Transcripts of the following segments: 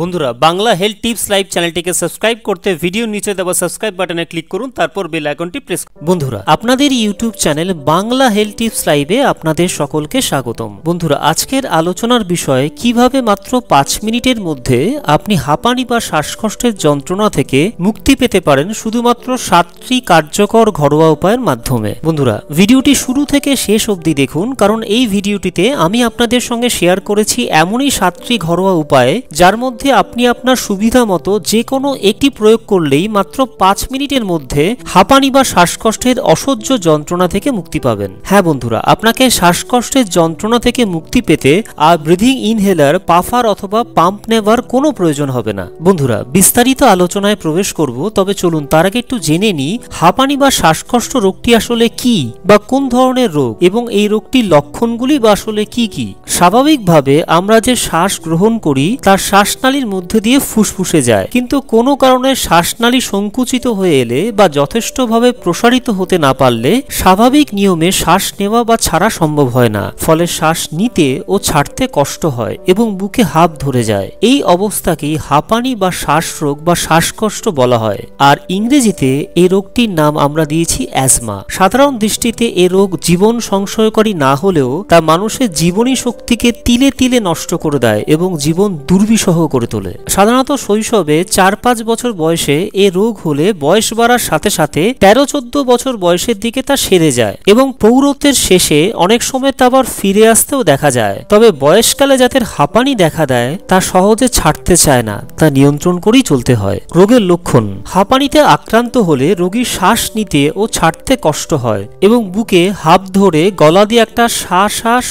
বন্ধুরা, Bangla health tips live চ্যানেলটিকে subscribe করতে ভিডিও নিচে দেওয়া সাবস্ক্রাইব বাটনে ক্লিক করুন, তারপর বেল আইকনটি প্রেস বন্ধুরা, আপনাদের YouTube channel Bangla health tips লাইভে আপনাদের সকলকে স্বাগতম। বন্ধুরা, আজকের আলোচনার বিষয়, কীভাবে মাত্র পাঁচ মিনিটের মধ্যে আপনি হাঁপানি বা শ্বাসকষ্টের যন্ত্রণা থেকে মুক্তি পেতে পারেন শুধুমাত্র সাতটি কার্যকর ঘরোয়া উপায়ের মাধ্যমে। বন্ধুরা, ভিডিওটি শুরু থেকে শেষ অবধি দেখুন, কারণ এই ভিডিওটিতে আমি আপনাদের সঙ্গে শেয়ার করেছি এমনই সাতটি ঘরোয়া উপায়, যার মধ্যে আপনি আপনার সুবিধা মতো যে কোনো একটি প্রয়োগ করলেই মাত্র পাঁচ মিনিটের মধ্যে হাঁপানি বা শ্বাসকষ্টের অসহ্য যন্ত্রণা থেকে মুক্তি পাবেন। হ্যাঁ বন্ধুরা, আপনাকে শ্বাসকষ্টের যন্ত্রণা থেকে মুক্তি পেতে আর ব্রিদিং ইনহেলার, পাফার অথবা পাম্প নেবার কোনো প্রয়োজন হবে না। বন্ধুরা, বিস্তারিত আলোচনায় প্রবেশ করব, তবে চলুন তার আগে একটু জেনে নিই হাঁপানি বা শ্বাসকষ্ট রোগটি আসলে কি বা কোন ধরনের রোগ এবং এই রোগটির লক্ষণগুলি বা আসলে কি কি? স্বাভাবিকভাবে আমরা যে শ্বাস গ্রহণ করি, তার শ্বাসনালীর মধ্যে দিয়ে ফুসফুসে যায়। কিন্তু কোনো কারণে শ্বাসনালী সংকুচিত হয়ে এলে বা যথেষ্টভাবে প্রসারিত হতে না পারলে স্বাভাবিক নিয়মে শ্বাস নেওয়া বা ছাড়া সম্ভব হয় না। ফলে শ্বাস নিতে ও ছাড়তে কষ্ট হয় এবং বুকে হাঁপ ধরে যায়। এই অবস্থাকেই হাঁপানি বা শ্বাসরোগ বা শ্বাসকষ্ট বলা হয়। আর ইংরেজিতে এই রোগটির নাম আমরা দিয়েছি অ্যাজমা। সাধারণ দৃষ্টিতে এ রোগ জীবন সংশয়কারী না হলেও তা মানুষের জীবনী শক্তিকে তিলে তিলে নষ্ট করে দেয় এবং জীবন দুর্বিষহ করে তোলে। সাধারণত শৈশবে চার পাঁচ বছর বয়সে এ রোগ হলে বয়স বাড়ার সাথে সাথে তেরো চোদ্দ বছর বয়সের দিকে তা সেরে যায় এবং পৌরত্বের শেষে অনেক সময় তা আবার ফিরে আসতেও দেখা যায়। তবে বয়সকালে যাদের হাঁপানি দেখা দেয়, তা সহজে ছাড়তে চায় না, তা নিয়ন্ত্রণ করেই চলতে হয়। রোগের লক্ষণ, হাঁপানিতে আক্রান্ত হলে রোগীর শ্বাস নিতে ও ছাড়তে কষ্ট হয় এবং বুকে হাফ ধরে গলা দিয়ে একটা শা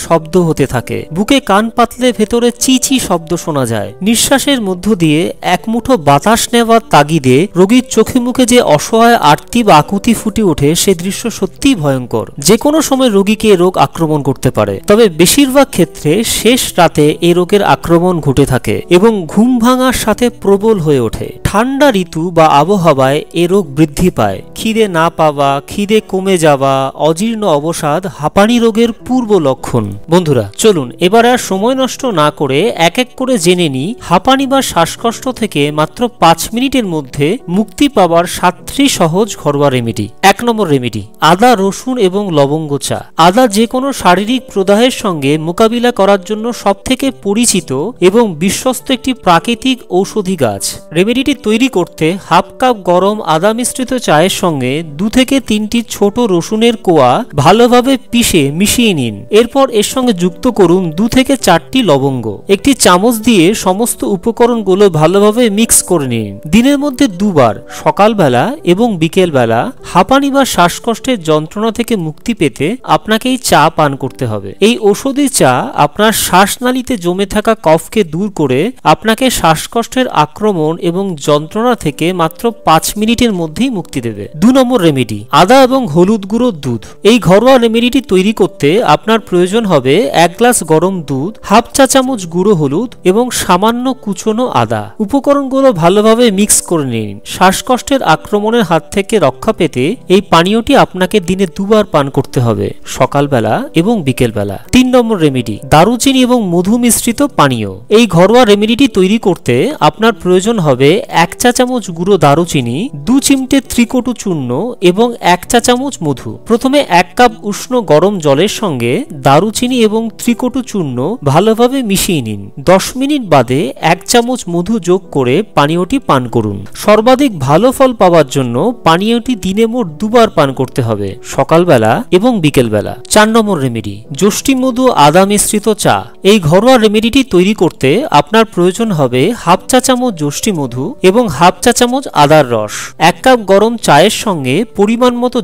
শব্দ হতে থাকে। বুকে কান পাতলে ভেতরে চি চি শব্দ শোনা যায়। নিঃশ্বাসের মধ্য দিয়ে এক মুঠো বাতাস নেওয়ার তাগিদে রোগীর চোখে মুখে যে অসহায় আরতি বা আকুতি ফুটে ওঠে, সে দৃশ্য সত্যিই ভয়ঙ্কর। যে কোনো সময় রোগীকে রোগ আক্রমণ করতে পারে। তবে বেশিরভাগ ক্ষেত্রে শেষ রাতে এ রোগের আক্রমণ ঘটে থাকে এবং ঘুম ভাঙার সাথে প্রবল হয়ে ওঠে। ঠান্ডা ঋতু বা আবহাওয়ায় এ রোগ বৃদ্ধি পায়। খিদে না পাওয়া, খিদে কমে যাওয়া, অজীর্ণ অবসাদ হাঁপানি রোগের পূর্ব লক্ষণ। বন্ধুরা, চলুন, এবার আর সময় নষ্ট না করে এক এক করে জেনে নিই হাঁপানি বা শ্বাসকষ্ট থেকে মাত্র পাঁচ মিনিটের মধ্যে মুক্তি পাওয়ার সাতটি সহজ ঘরোয়া রেমেডি এক নম্বর রেমেডি আদা, রসুন এবং লবঙ্গ চা। আদা যে কোনো শারীরিক প্রদাহের সঙ্গে মোকাবিলা করার জন্য সবথেকে পরিচিত এবং বিশ্বস্ত একটি প্রাকৃতিক ঔষধি গাছ। রেমেডিটি তৈরি করতে হাফ কাপ গরম আদা মিশ্রিত চায়ের সঙ্গে দু থেকে তিনটি ছোট রসুনের কোয়া ভালোভাবে পিষে মিশিয়ে নিন। এরপর এর সঙ্গে যুক্ত করুন দু থেকে চারটি লবঙ্গ। একটি চামচ দিয়ে সমস্ত উপকরণগুলো ভালোভাবে মিক্স করে নিন। দিনের মধ্যে দুবার, সকালবেলা এবং বিকেলবেলা হাঁপানি বা শ্বাসকষ্টের যন্ত্রণা থেকে মুক্তি পেতে আপনাকে এই চা পান করতে হবে। এই ঔষধি চা আপনার শ্বাসনালীতে জমে থাকা কফকে দূর করে আপনাকে শ্বাসকষ্টের আক্রমণ এবং যন্ত্রণা থেকে মাত্র পাঁচ মিনিটের মধ্যেই মুক্তি দেবে। দু নম্বর রেমেডি আদা এবং হলুদ গুঁড়ো দুধ। এই ঘরোয়া রেমেডিটি তৈরি করতে আপনার প্রয়োজন হবে এক গ্লাস গরম দুধ, হাফ চা চামচ গুঁড়ো হলুদ এবং সামান্য কুচনো আদা। উপকরণগুলো ভালোভাবে মিক্স করে নিন। শ্বাসকষ্টের আক্রমণের হাত থেকে রক্ষা পেতে এই পানীয়টি আপনাকে দিনে দুবার পান করতে হবে, সকালবেলা এবং বিকেলবেলা। তিন নম্বর রেমেডি দারুচিনি এবং মধু মিশ্রিত পানীয়। এই ঘরোয়া রেমেডিটি তৈরি করতে আপনার প্রয়োজন হবে এক চা চামচ গুঁড়ো দারুচিনি, দু চিমটে ত্রিকটু চূর্ণ এবং এক চা চামচ মধু। প্রথমে এক কাপ উষ্ণ গরম জলের সঙ্গে দারুচিনি এবং ত্রিকটু চূর্ণ ভালোভাবে মিশিয়ে নিন। দশ মিনিট বাদে এক চামচ মধু যোগ করে পানীয়টি পান করুন। সর্বাধিক ভালো ফল পাওয়ার জন্য পানীয়টি দিনে মোট দুবার পান করতে হবে, সকালবেলা এবং বিকেলবেলা। চার নম্বর রেমেডি যষ্টি মধু আদা মিশ্রিত চা। এই ঘরোয়া রেমেডিটি তৈরি করতে আপনার প্রয়োজন হবে হাফ চা চামচ যষ্টি মধু এবং হাফ চা চামচ আদার রস। এক কাপ গরম চায়ের সঙ্গে পরিমাণ মতো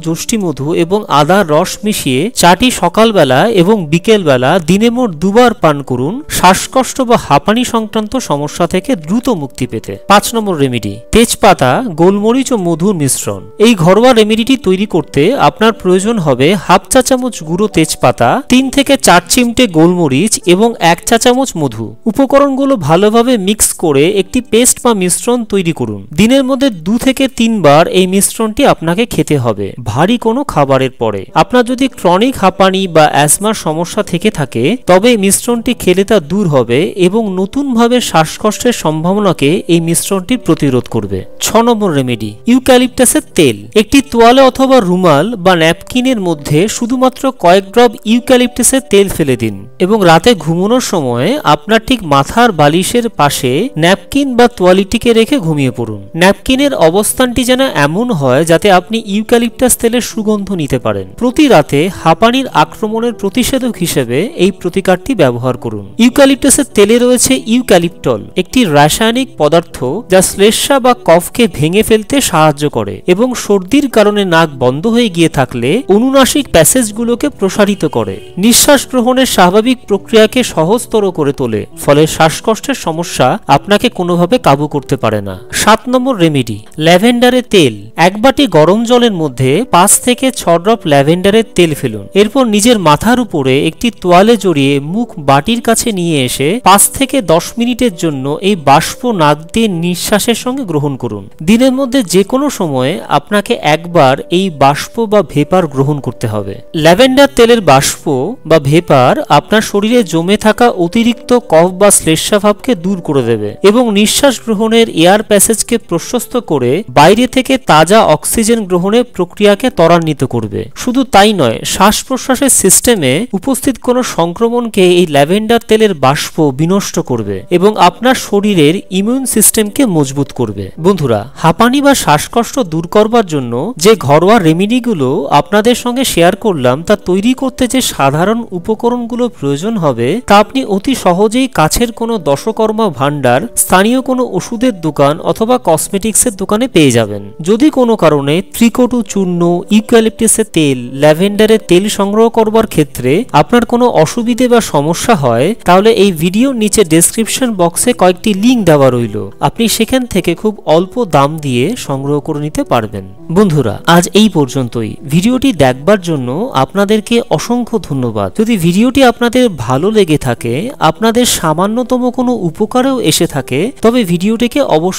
মধু এবং আদার রস মিশিয়ে চাটি সকালবেলা এবং বিকেলবেলা দিনে মোট দুবার পান করুন শ্বাসকষ্ট বা হাঁপানি সংক্রান্ত সমস্যা থেকে দ্রুত মুক্তি পেতে। পাঁচ নম্বর রেমেডি তেজপাতা, গোলমরিচ ও মধুর মিশ্রণ। এই ঘরোয়া রেমেডিটি তৈরি করতে আপনার প্রয়োজন হবে হাফ চা চামচ গুঁড়ো তেজপাতা, তিন থেকে চার চিমটে গোলমরিচ এবং এক চা চামচ মধু। উপকরণগুলো ভালোভাবে মিক্স করে একটি পেস্ট বা মিশ্রণ তৈরি করুন। দিনের মধ্যে দু থেকে তিনবার এই মিশ্রণটি আপনাকে খেতে হবে। ভারী কোনো খাবারের পরে। আপনার যদি ক্রনিক হাঁপানি বা অ্যাসমার সমস্যা থেকে থাকে, তবে মিশ্রণটি খেলে তা দূর হবে এবং নতুনভাবে শ্বাসকষ্টের সম্ভাবনাকে এই মিশ্রণটি প্রতিরোধ করবে। ছ নম্বর রেমেডি ইউক্যালিপটাসের তেল। একটি তোয়ালে অথবা রুমাল বা ন্যাপকিনের মধ্যে শুধুমাত্র কয়েক ড্রপ ইউক্যালিপটাসের তেল ফেলে দিন এবং রাতে ঘুমানোর সময় আপনার ঠিক মাথার বালিশের পাশে ন্যাপকিন বা তোয়ালিটিকে রেখে ঘুমিয়ে পড়ুন। ন্যাপকিনের অবস্থানটি যেন এমন হয় যাতে আপনি ইউক্যালিপটাস তেলের সুগন্ধ নিতে পারেন। প্রতি রাতে হাঁপানির আক্রমণের প্রতিষেধক হিসেবে এই প্রতিকারটি ব্যবহার করুন। ইউক্যালিপটাসের তেলে রয়েছে ইউক্যালিপটল, একটি রাসায়নিক পদার্থ যা শ্লেষ্মা বা কফকে ভেঙে ফেলতে সাহায্য করে এবং সর্দির কারণে নাক বন্ধ হয়ে গিয়ে থাকলে অনুনাসিক প্যাসেজগুলোকে প্রসারিত করে। নিঃশ্বাস গ্রহণের স্বাভাবিক প্রক্রিয়াকে সহজতর করে তোলে, ফলে শ্বাসকষ্টের সমস্যা আপনাকে কোনোভাবে কাবু করতে পারে না। সাত নম্বর রেমেডি ল্যাভেন্ডারের তেল। এক বাটি গরম জলের মধ্যে পাঁচ থেকে ছ ড্রপ ল্যাভেন্ডারের তেল ফেলুন। এরপর নিজের মাথার উপরে একটি তোয়ালে জড়িয়ে মুখ বাটির কাছে নিয়ে এসে পাঁচ থেকে দশ মিনিটের জন্য এই বাষ্প নাক দিয়ে নিঃশ্বাসের সঙ্গে গ্রহণ করুন। দিনের মধ্যে যে কোনো সময়ে আপনাকে একবার এই বাষ্প বা ভেপার গ্রহণ করতে হবে। ল্যাভেন্ডার তেলের বাষ্প বা ভেপার আপনার শরীরে জমে থাকা অতিরিক্ত কফ বা শ্লেষ্মাভাবকে দূর করে দেবে এবং নিঃশ্বাস গ্রহণের এয়ার প্যাসেজকে প্রশস্ত করে বাইরে থেকে তাজা অক্সিজেন গ্রহণের প্রক্রিয়াকে ত্বরান্বিত করবে। শুধু তাই নয় শ্বাস প্রশ্বাসের সিস্টেমে উপস্থিত কোনো সংক্রমণকে এই ল্যাভেন্ডার তেলের বাষ্প বিনষ্ট করবে এবং আপনার শরীরের ইমিউন সিস্টেমকে মজবুত করবে। বন্ধুরা, হাঁপানি বা শ্বাসকষ্ট দূর করবার জন্য যে ঘরোয়া রেমিডিগুলো আপনাদের সঙ্গে শেয়ার করলাম, তা তৈরি করতে যে সাধারণ উপকরণগুলো প্রয়োজন হবে, তা আপনি অতি সহজেই কাছের কোনো দশকর্মা ভাণ্ডার, স্থানীয় কোনো ওষুধের দোকান অথবা কসমেটিক্সের দোকানে পেয়ে যাবেন। যদি কোনো কারণে ত্রিকটু চূর্ণ, ইউক্যালিপটাসের তেল, ল্যাভেন্ডারের তেল সংগ্রহ করবার ক্ষেত্রে আপনার কোনো অসুবিধে বা সমস্যা হয়, তাহলে এই ভিডিওর নিচে ডেসক্রিপশন বক্সে কয়েকটি লিঙ্ক দেওয়া রইল। আপনি সেখান থেকে খুব অল্প দাম দিয়ে সংগ্রহ করে নিতে পারবেন। বন্ধুরা, আজ এই পর্যন্তই। ভিডিওটি দেখবার জন্য আপনাদেরকে অসংখ্য ধন্যবাদ। যদি ভিডিওটি আপনাদের ভালো লেগে থাকে, আপনাদের সামান্যতম কোনো উপকারেও এসে থাকে, তবে ভিডিওটিকে অবশ্যই